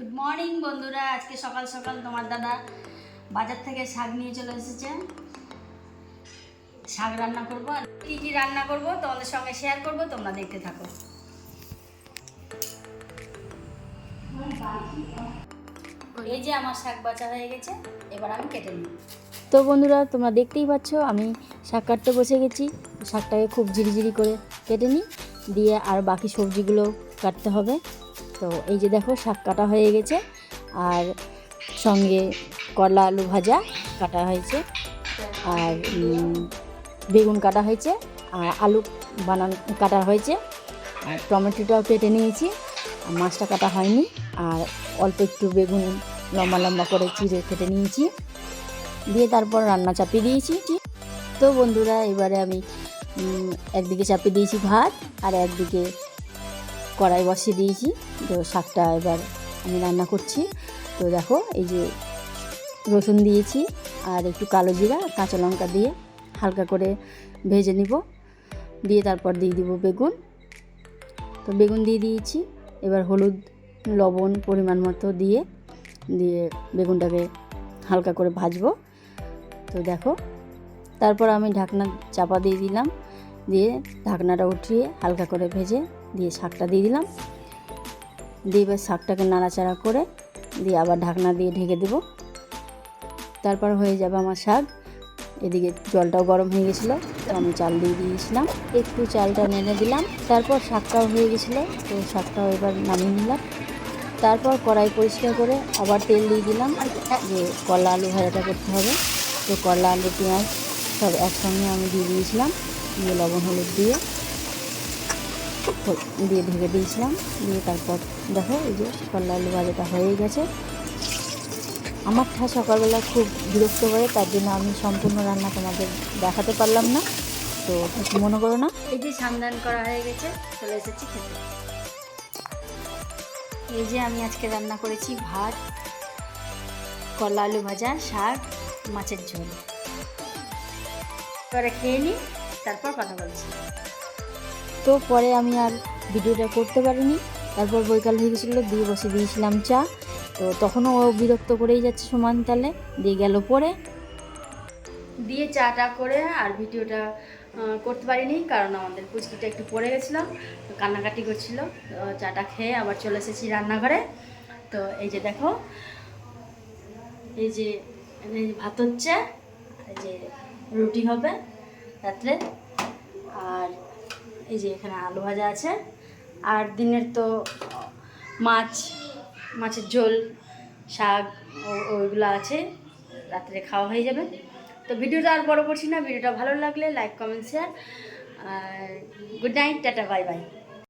Good morning বন্ধুরা। আজকে সকাল সকাল তোমার দাদা বাজার থেকে শাক নিয়ে চলে এসেছে। শাক রান্না করব আর কী কী রান্না করব তোমাদের সঙ্গে শেয়ার করব, তোমরা দেখতে থাকো। এই যে আমার শাক বাছা হয়ে গেছে, এবার আমি কেটে নিই তো বন্ধুরা, তোমরা দেখতেই পাচ্ছ, আমি শাক কাটতে বসে গেছি। শাকটাকে খুব ঝিরিঝিরি করে কেটে নিই, দিয়ে আর বাকি সবজিগুলো কাটতে হবে। তো এই যে দেখো, শাক কাটা হয়ে গেছে। আর সঙ্গে করলা আলু ভাজা কাটা হয়েছে। আর বেগুন কাটা হয়েছে। আর আলু বানান, কাটা হয়েছে। আর টমেটোটাও কেটে নিয়েছি। আর মাছটা কাটা হয়নি। আর অল্প একটু বেগুন লম্বা লম্বা করে চিড়ে কেটে নিয়েছি। দিয়ে তারপর রান্না চাপিয়ে দিয়েছি। তো বন্ধুরা, এবারে আমি একদিকে চাপিয়ে দিয়েছি ভাত আর একদিকে কড়াই বসিয়ে দিয়েছি। তো শাকটা এবার আমি রান্না করছি। তো দেখো, এই যে রসুন দিয়েছি আর একটু কালো জিরা কাঁচা লঙ্কা দিয়ে হালকা করে ভেজে নিব। দিয়ে তারপর দিয়ে দিব বেগুন। তো বেগুন দিয়ে দিয়েছি। এবার হলুদ, লবণ পরিমাণ মতো দিয়ে দিয়ে বেগুনটাকে হালকা করে ভাজবো। তো দেখো, তারপর আমি ঢাকনা চাপা দিয়ে দিলাম। দিয়ে ঢাকনাটা উঠিয়ে হালকা করে ভেজে দিয়ে শাকটা দিয়ে দিলাম। দিয়ে এবার শাকটাকে নাড়াচাড়া করে দিয়ে আবার ঢাকনা দিয়ে ঢেকে দেবো। তারপর হয়ে যাবে আমার শাক। এদিকে জলটাও গরম হয়ে গেছিল, তো আমি চাল দিয়ে দিয়েছিলাম। একটু চালটা নেড়ে দিলাম, তারপর শাকটাও হয়ে গেছিল, তো শাকটাও এবার নামিয়ে নিলাম। তারপর কড়াই পরিষ্কার করে আবার তেল দিয়ে দিলাম যে করলা আলু ভাজাটা করতে হবে। তো করলা আলু, পেঁয়াজ সব একসঙ্গে আমি দিয়ে দিয়েছিলাম, দিয়ে লবণ, হলুদ দিয়ে। হল- দিয়ে ঢেকে দিয়েছিলাম। দিয়ে তারপর দেখো এই যে করলা আলু ভাজাটা হয়ে গেছে। আমার ঠা সকালবেলা খুব বিরক্ত করে, তার জন্য আমি সম্পূর্ণ রান্না তোমাদের দেখাতে পারলাম না। তো কিছু মনে করো না। এই যে সান্দান করা হয়ে গেছে, চলে এসেছি খেতে। এই যে আমি আজকে রান্না করেছি ভাত, কলা আলু ভাজা, শাক, মাছের ঝোল। এবারে খেয়ে নিই, তারপর কথা বলছি। তো পরে আমি আর ভিডিওটা করতে পারিনি। তারপর বৈকাল হয়ে গেছিল, দিয়ে বসে দিয়েছিলাম চা। তো তখনও ও বিরক্ত করেই যাচ্ছে সমান তালে, দিয়ে গেল পরে। দিয়ে চাটা করে আর ভিডিওটা করতে পারিনি, কারণ আমাদের পুচকিটা একটু পড়ে গেছিল, কান্নাকাটি করছিল। চাটা খেয়ে আবার চলে এসেছি রান্নাঘরে। তো এই যে দেখো এই যে ভাত হচ্ছে, এই যে রুটি হবে রাত্রে। এই যে এখানে আলু ভাজা আছে। আর দিনের তো মাছ, মাছের ঝোল, শাক ওইগুলো আছে। রাত্রে খাওয়া হয়ে যাবে। তো ভিডিওটা আর বড় করছি না। ভিডিওটা ভালো লাগলে লাইক কমেন্ট শেয়ার আর good night tata bye bye